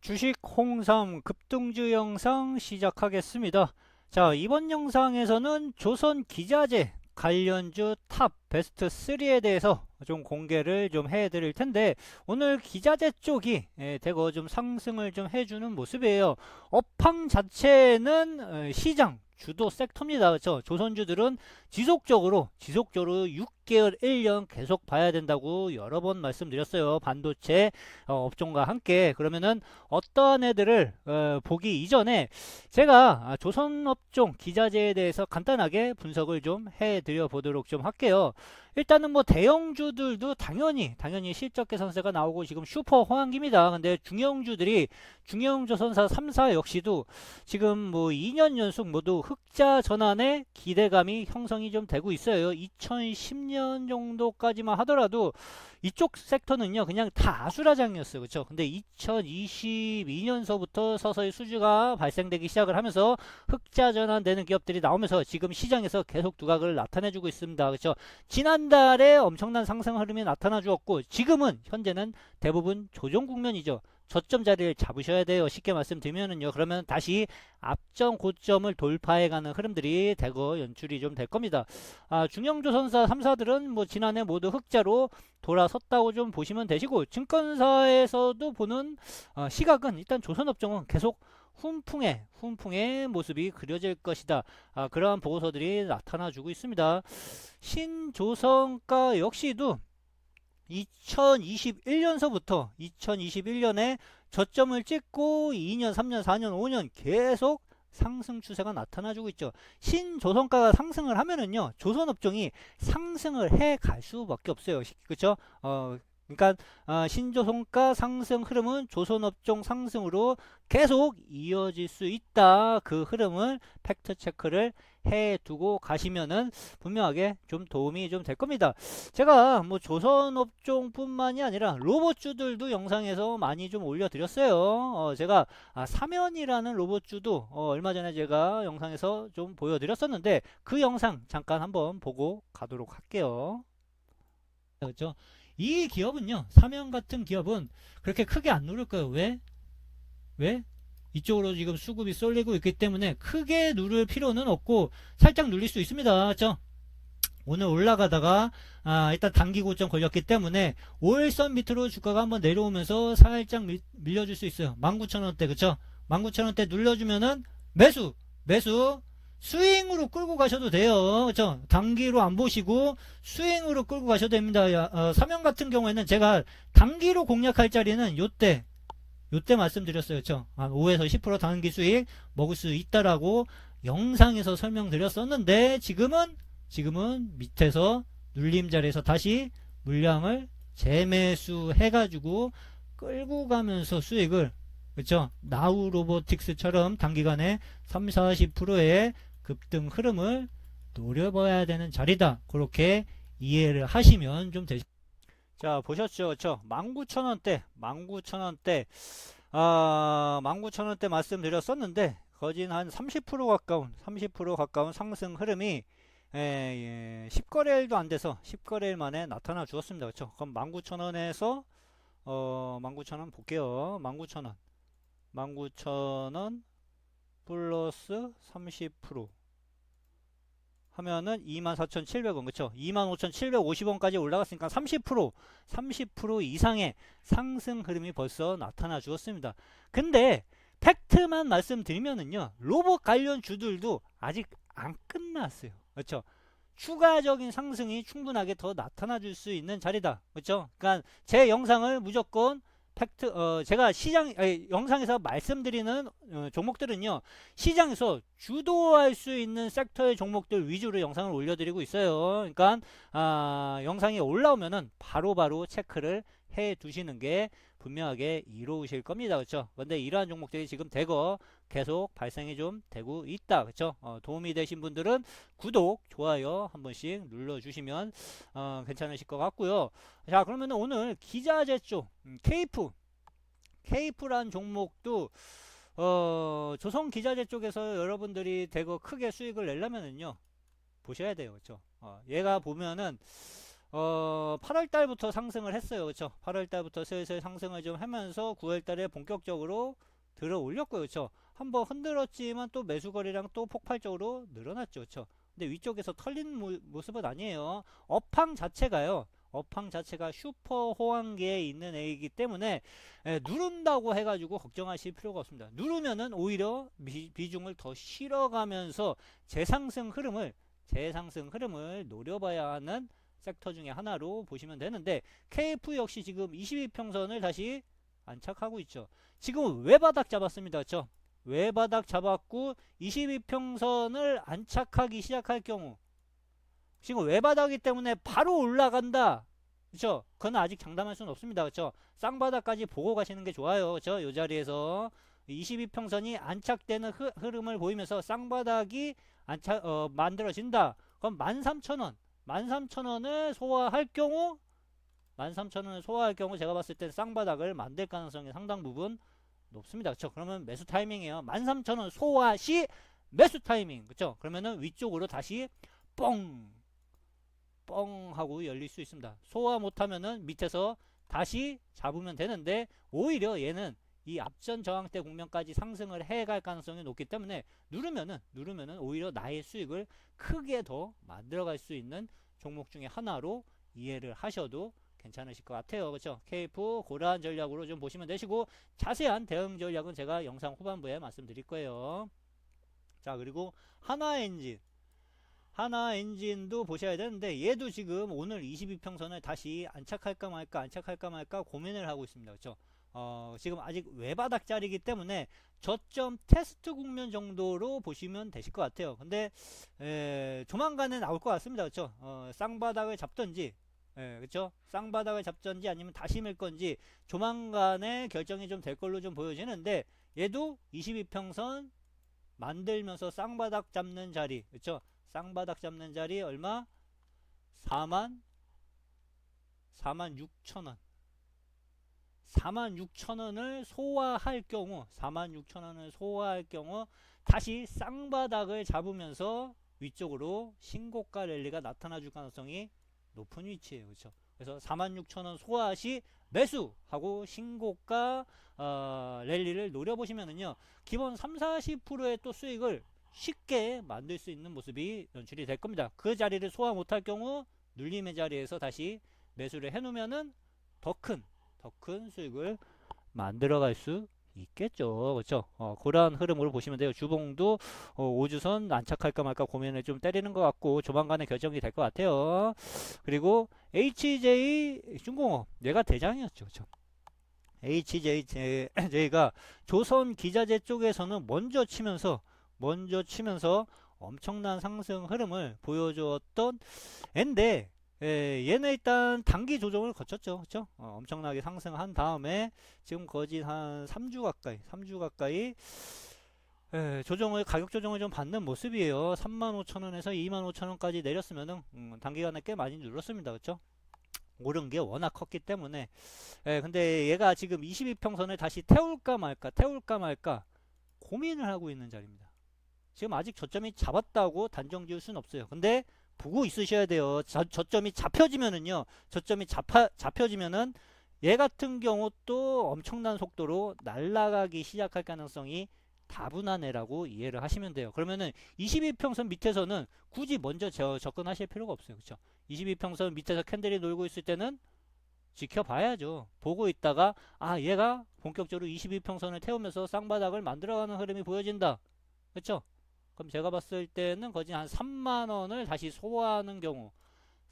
주식 홍삼 급등주 영상 시작하겠습니다. 자, 이번 영상에서는 조선 기자재 관련주 탑 베스트 3에 대해서 좀 공개를 좀 해드릴 텐데 오늘 기자재 쪽이 예, 대거 좀 상승을 좀 해주는 모습이에요. 업황 자체는 어, 시장 주도 섹터입니다. 그렇죠? 조선주들은 지속적으로 지속적으로 6 개월, 1년 계속 봐야 된다고 여러 번 말씀드렸어요. 반도체 어, 업종과 함께 그러면은 어떠한 애들을 어, 보기 이전에 제가 아, 조선업종 기자재에 대해서 간단하게 분석을 좀 해드려 보도록 좀 할게요. 일단은 뭐 대형주들도 당연히 당연히 실적 개선세가 나오고 지금 슈퍼 호황기입니다. 근데 중형주들이 중형조선사 3사 역시도 지금 뭐 2년 연속 모두 흑자 전환의 기대감이 형성이 좀 되고 있어요. 2010년 정도까지만 하더라도 이쪽 섹터는요 그냥 다 아수라장이었어요. 그렇죠 근데 2022년서부터 서서히 수주가 발생되기 시작을 하면서 흑자 전환되는 기업들이 나오면서 지금 시장에서 계속 두각을 나타내주고 있습니다. 그렇죠 지난달에 엄청난 상승 흐름이 나타나 주었고 지금은 현재는 대부분 조정 국면이죠 저점 자리를 잡으셔야 돼요. 쉽게 말씀드리면은요. 그러면 다시 앞점 고점을 돌파해가는 흐름들이 대거 연출이 좀 될 겁니다. 아, 중형조선사 3사들은 뭐 지난해 모두 흑자로 돌아섰다고 좀 보시면 되시고 증권사에서도 보는 어, 시각은 일단 조선업종은 계속 훈풍의 훈풍의 모습이 그려질 것이다. 아, 그러한 보고서들이 나타나 주고 있습니다. 신조선가 역시도 2021년서부터 2021년에 저점을 찍고 2년, 3년, 4년, 5년 계속 상승 추세가 나타나주고 있죠. 신조선가가 상승을 하면은요, 조선업종이 상승을 해 갈 수밖에 없어요. 그렇죠? 어, 그러니까 어, 신조선가 상승 흐름은 조선업종 상승으로 계속 이어질 수 있다. 그 흐름을 팩트 체크를 해 두고 가시면은 분명하게 좀 도움이 좀 될 겁니다. 제가 뭐 조선업종뿐만이 아니라 로봇주들도 영상에서 많이 좀 올려드렸어요. 어, 제가 아, 사면이라는 로봇주도 어, 얼마 전에 제가 영상에서 좀 보여드렸었는데 그 영상 잠깐 한번 보고 가도록 할게요. 그렇죠? 이 기업은요, 사면 같은 기업은 그렇게 크게 안 누를 거예요. 왜? 왜? 이쪽으로 지금 수급이 쏠리고 있기 때문에 크게 누를 필요는 없고 살짝 눌릴 수 있습니다. 그렇죠? 오늘 올라가다가 아, 일단 단기 고점 걸렸기 때문에 5일선 밑으로 주가가 한번 내려오면서 살짝 밀, 밀려줄 수 있어요. 19,000원대 그쵸? 19,000원대 눌러주면은 매수 매수 스윙으로 끌고 가셔도 돼요. 그쵸? 단기로 안 보시고 스윙으로 끌고 가셔도 됩니다. 야, 어, 사면 같은 경우에는 제가 단기로 공략할 자리는 요때 요때 말씀드렸어요. 그쵸? 한 5에서 10% 단기 수익 먹을 수 있다라고 영상에서 설명드렸었는데 지금은 지금은 밑에서 눌림 자리에서 다시 물량을 재매수 해가지고 끌고 가면서 수익을 그쵸? 나우 로보틱스처럼 단기간에 3, 40%의 급등 흐름을 노려봐야 되는 자리다. 그렇게 이해를 하시면 좀 되시. 자 보셨죠? 그쵸? 19,000원대 19,000원대 아 19,000원대 말씀드렸었는데 거진 한 30% 가까운 30% 가까운 상승 흐름이 예, 예, 10거래일도 안 돼서 10거래일 만에 나타나 주었습니다. 그렇죠? 그럼 19,000원에서 어, 19,000원 볼게요. 19,000원. 19,000원 플러스 30% 하면은 24,700원. 그쵸? 25,750원까지 올라갔으니까 30% 30% 이상의 상승 흐름이 벌써 나타나 주었습니다. 근데 팩트만 말씀드리면은요. 로봇 관련 주들도 아직 안 끝났어요. 그렇죠? 추가적인 상승이 충분하게 더 나타나 줄 수 있는 자리다. 그렇죠? 그러니까 제 영상을 무조건 팩트 어 제가 시장 아니, 영상에서 말씀드리는 어, 종목들은요. 시장에서 주도할 수 있는 섹터의 종목들 위주로 영상을 올려드리고 있어요. 그러니까 아, 영상이 올라오면은 바로바로 체크를 해 두시는 게 분명하게 이로우실 겁니다. 그렇죠? 근데 이러한 종목들이 지금 대거 계속 발생이 좀 되고 있다. 그렇죠? 어, 도움이 되신 분들은 구독, 좋아요 한 번씩 눌러 주시면 어, 괜찮으실 것 같고요. 자, 그러면 오늘 기자재 쪽 음, 케이프 케이프란 종목도 어, 조선 기자재 쪽에서 여러분들이 대거 크게 수익을 내려면은요. 보셔야 돼요. 그렇죠? 어, 얘가 보면은 어, 8월 달부터 상승을 했어요. 그렇죠? 8월 달부터 슬슬 상승을 좀 하면서 9월 달에 본격적으로 들어 올렸고요. 그렇죠? 한번 흔들었지만 또 매수 거리랑 또 폭발적으로 늘어났죠. 그렇죠? 근데 위쪽에서 털린 모, 모습은 아니에요. 업황 자체가요. 업황 자체가 슈퍼 호황기에 있는 애이기 때문에 에, 누른다고 해가지고 걱정하실 필요가 없습니다. 누르면은 오히려 비, 비중을 더 실어가면서 재상승 흐름을 재상승 흐름을 노려봐야 하는 섹터 중에 하나로 보시면 되는데 KF 역시 지금 22평선을 다시 안착하고 있죠. 지금 외바닥 잡았습니다. 그렇죠? 외바닥 잡았고 22평선을 안착하기 시작할 경우 지금 외바닥이기 때문에 바로 올라간다. 그렇죠? 그건 아직 장담할 수는 없습니다. 그렇죠? 쌍바닥까지 보고 가시는 게 좋아요. 그렇죠? 이 자리에서 22평선이 안착되는 흐, 흐름을 보이면서 쌍바닥이 안착 어, 만들어진다. 그럼 13,000원 13,000원을 소화할 경우 13,000원을 소화할 경우 제가 봤을 때 쌍바닥을 만들 가능성이 상당 부분 높습니다. 그렇죠? 그러면 매수 타이밍이에요. 13,000원 소화 시 매수 타이밍. 그렇죠? 그러면은 위쪽으로 다시 뻥! 뻥 하고 열릴 수 있습니다. 소화 못하면은 밑에서 다시 잡으면 되는데 오히려 얘는 이 앞전 저항대 국면까지 상승을 해갈 가능성이 높기 때문에 누르면은 누르면은 오히려 나의 수익을 크게 더 만들어갈 수 있는 종목 중에 하나로 이해를 하셔도 괜찮으실 것 같아요. 그렇죠? KF 고러한 전략으로 좀 보시면 되시고 자세한 대응 전략은 제가 영상 후반부에 말씀드릴 거예요. 자 그리고 하나 엔진 하나 엔진도 보셔야 되는데 얘도 지금 오늘 22평선을 다시 안착할까 말까 안착할까 말까 고민을 하고 있습니다. 그렇죠? 어, 지금 아직 외바닥 자리이기 때문에 저점 테스트 국면 정도로 보시면 되실 것 같아요. 근데 에, 조만간에 나올 것 같습니다. 그렇죠? 어, 쌍바닥을 잡던지 예, 그렇죠? 쌍바닥을 잡던지 아니면 다시 밀 건지 조만간에 결정이 좀 될 걸로 좀 보여지는데 얘도 22평선 만들면서 쌍바닥 잡는 자리 그렇죠? 쌍바닥 잡는 자리 얼마? 4만 4만 6천 원 4만 6천원을 소화할 경우 4만 6천원을 소화할 경우 다시 쌍바닥을 잡으면서 위쪽으로 신고가 랠리가 나타나 줄 가능성이 높은 위치에요. 그렇죠? 그래서 46,000원 소화 시 매수 하고 신고가 어, 랠리를 노려보시면은요 기본 3, 40%의 또 수익을 쉽게 만들 수 있는 모습이 연출이 될 겁니다. 그 자리를 소화 못할 경우 눌림의 자리에서 다시 매수를 해 놓으면은 더큰 더 큰 수익을 만들어 갈 수 있겠죠. 그렇죠? 어, 그러한 흐름으로 보시면 돼요. 주봉도 어, 5주선 안착할까 말까 고민을 좀 때리는 것 같고 조만간에 결정이 될 것 같아요. 그리고 HJ 중공업 얘가 대장이었죠. 그렇죠? HJ가 조선 기자재 쪽에서는 먼저 치면서 먼저 치면서 엄청난 상승 흐름을 보여주었던 앤데 예, 얘는 일단 단기 조정을 거쳤죠. 그렇죠? 어, 엄청나게 상승한 다음에 지금 거진 한 3주 가까이 3주 가까이 예, 조정을 가격 조정을 좀 받는 모습이에요. 35,000원에서 25,000원까지 내렸으면은 음, 단기간에 꽤 많이 눌렀습니다. 그렇죠? 오른 게 워낙 컸기 때문에 예, 근데 얘가 지금 22평선을 다시 태울까 말까 태울까 말까 고민을 하고 있는 자리입니다. 지금 아직 저점이 잡았다고 단정 지을 수는 없어요. 근데 보고 있으셔야 돼요. 저, 저점이 잡혀지면은요. 저점이 잡아, 잡혀지면은 얘 같은 경우 또 엄청난 속도로 날아가기 시작할 가능성이 다분한 애라고 이해를 하시면 돼요. 그러면은 22평선 밑에서는 굳이 먼저 저, 접근하실 필요가 없어요. 그렇죠? 22평선 밑에서 캔들이 놀고 있을 때는 지켜봐야죠. 보고 있다가 아 얘가 본격적으로 22평선을 태우면서 쌍바닥을 만들어가는 흐름이 보여진다. 그렇죠? 그럼 제가 봤을 때는 거진 한 3만원을 다시 소화하는 경우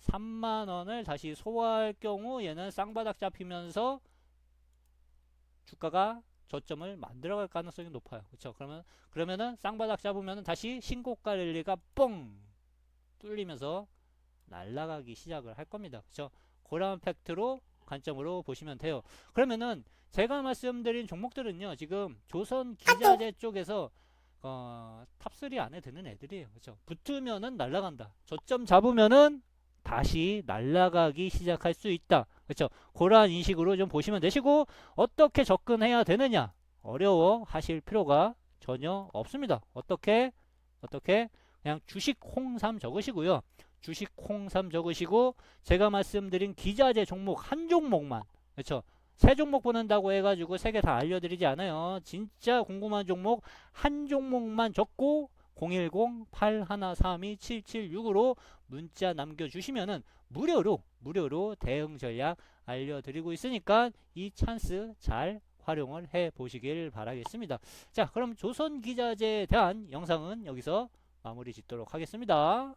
3만원을 다시 소화할 경우 얘는 쌍바닥 잡히면서 주가가 저점을 만들어갈 가능성이 높아요. 그렇죠? 그러면 그러면은 쌍바닥 잡으면 다시 신고가 랠리가 뻥 뚫리면서 날아가기 시작을 할 겁니다. 그렇죠? 그런 팩트로 관점으로 보시면 돼요. 그러면은 제가 말씀드린 종목들은요. 지금 조선 기자재 쪽에서 어, 탑3 안에 드는 애들이에요. 그렇죠? 붙으면은 날아간다. 저점 잡으면은 다시 날아가기 시작할 수 있다. 그렇죠? 그러한 인식으로 좀 보시면 되시고 어떻게 접근해야 되느냐? 어려워 하실 필요가 전혀 없습니다. 어떻게 어떻게 그냥 주식 홍삼 적으시고요. 주식 홍삼 적으시고 제가 말씀드린 기자재 종목 한 종목만 그렇죠. 세 종목 보낸다고 해가지고 세 개 다 알려드리지 않아요. 진짜 궁금한 종목 한 종목만 적고 010-8132-7765로 문자 남겨주시면은 무료로 무료로 대응 전략 알려드리고 있으니까 이 찬스 잘 활용을 해 보시길 바라겠습니다. 자, 그럼 조선 기자재에 대한 영상은 여기서 마무리 짓도록 하겠습니다.